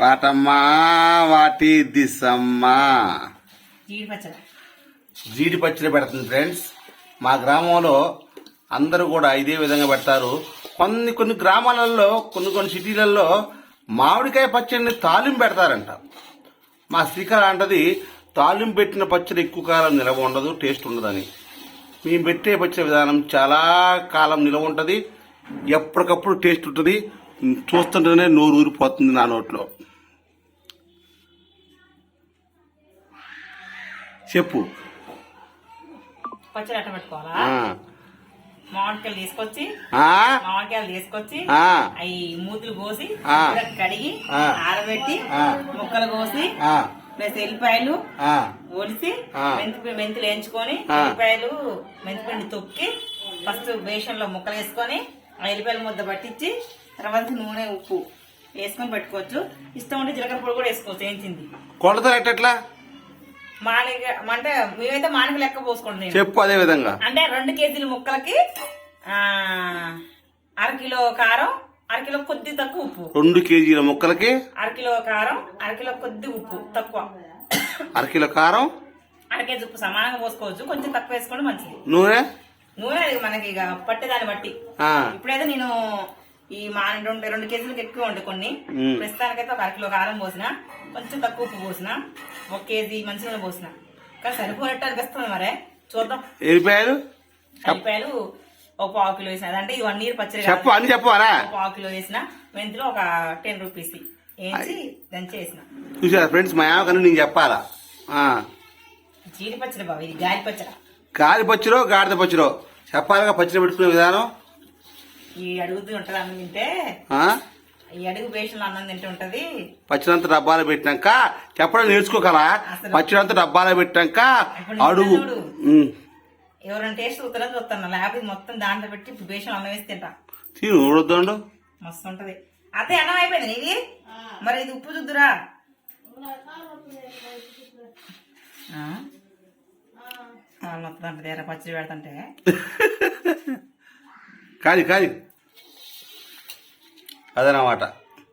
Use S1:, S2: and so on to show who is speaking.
S1: వాటమ్మా వాటి దిశమ్మా.
S2: జీడి పచ్చడి
S1: జీడి పచ్చడి పెడుతుంది ఫ్రెండ్స్. మా గ్రామంలో అందరూ కూడా ఇదే విధంగా పెడతారు. కొన్ని కొన్ని గ్రామాలలో కొన్ని కొన్ని సిటీలలో మామిడికాయ పచ్చడిని తాలింపు పెడతారంట. మా శ్రీకళ అంటది తాలింపు పెట్టిన పచ్చడి ఎక్కువ కాలం నిలవ ఉండదు టేస్ట్ ఉండదని. మేము పెట్టే పచ్చడి విధానం చాలా కాలం నిలవ ఉంటుంది. ఎప్పటికప్పుడు టేస్ట్ ఉంటుంది. చూస్తుంటేనే నోరు ఊరిపోతుంది నా నోట్లో. చెప్పు
S2: పచ్చడి అట్ట పెట్టుకోవాలా. మామిడికాయలు తీసుకొచ్చి? మామిడికాయలు తీసుకొచ్చి. అవి మూతులు కోసి కడిగి. ఆరబెట్టి. ముక్కలు కోసి. ప్లస్ ఎల్లిపాయలు. ఒలిసి. మెంతి మెంతులు వేయించుకొని. ఎల్లిపాయలు మెంతిపిండి తొక్కి ఫస్ట్ బేషన్లో ముక్కలు వేసుకొని ఆ ఎల్లిపాయల ముద్ద పట్టించి తర్వాత నూనె ఉప్పు వేసుకొని పెట్టుకోవచ్చు ఇష్టం ఉంటే జీలకర్ర పొడి కూడా వేసుకోవచ్చు వేయించింది
S1: కొలతలు ఎట్టట్లా
S2: మానిక అంటే మేమైతే మానిక లెక్క పోసుకోండి
S1: చెప్పు అదే విధంగా.
S2: అంటే రెండు కేజీల ముక్కలకి అరకిలో కారం అరకిలో కొద్ది తక్కువ ఉప్పు.
S1: రెండు కేజీల ముక్కలకి?
S2: అరకిలో కారం అరకిలో కొద్ది ఉప్పు తక్కువ.
S1: అరకిలో కారం?
S2: అర కేజీ ఉప్పు సమానంగా పోసుకోవచ్చు. కొంచెం తక్కువ వేసుకోండి మంచిది.
S1: నూనె?
S2: నూనె మనకి ఇక పట్టేదాన్ని బట్టి. ఇప్పుడైతే నేను ఈ మా రెండు రెండు కేజీలకు ఎక్కువ ఉండే కొన్ని
S1: మ్.
S2: ప్రస్తుతానికైతే ఒక అరకిలో కారం పోసిన కొంచెం తక్కువ ఉప్పు పోసిన. ఒక కేజీ మంచి నూనె పోసిన. కానీ సరిపోయినట్టు అనిపిస్తుంది మరే. చూద్దాం.
S1: ఎల్లిపాయలు
S2: ఉల్లిపాయలు ఒక పావు కిలో వేసిన. అంటే ఈ వన్ ఇయర్ పచ్చడి
S1: చెప్పు అని చెప్పారా
S2: పావు కిలో వేసిన. మెంతులు ఒక టెన్ రూపీస్ వేసి దంచి వేసిన.
S1: చూసారా ఫ్రెండ్స్ మా యావకని నేను చెప్పాలా.
S2: జీడి పచ్చడి బాబు ఇది గాలి పచ్చడి.
S1: గాలి పచ్చిరో గాడిద పచ్చిరో చెప్పాలిగా పచ్చడి పెట్టుకునే విధానం?
S2: ఈ అడుగుతూ అన్నం తింటే అడుగు బేషన్లో అన్నం తింటే ఉంటది
S1: పచ్చినంత డబ్బాలో పెట్టినాక చెప్పడం నేర్చుకోగలా
S2: అసలు-
S1: పచ్చినంత డబ్బాలో
S2: నిజం
S1: అడుగు.
S2: ఎవరైనా టేస్ట్ చూస్తారో చూస్తాను లేకపోతే మొత్తం దాంట్లో పెట్టి బేషన్ అన్నం వేసి తింటా.
S1: తిను ఊడొద్దండు
S2: మస్తు ఉంటది. అదే అన్నం అయిపోయింది నీది? మరి ఇది ఉప్పు చూద్దురా ఆ? ఆ, మొత్తం అంటే పచ్చడి పెడతంటే.
S1: కాది కాది. అదనమాట.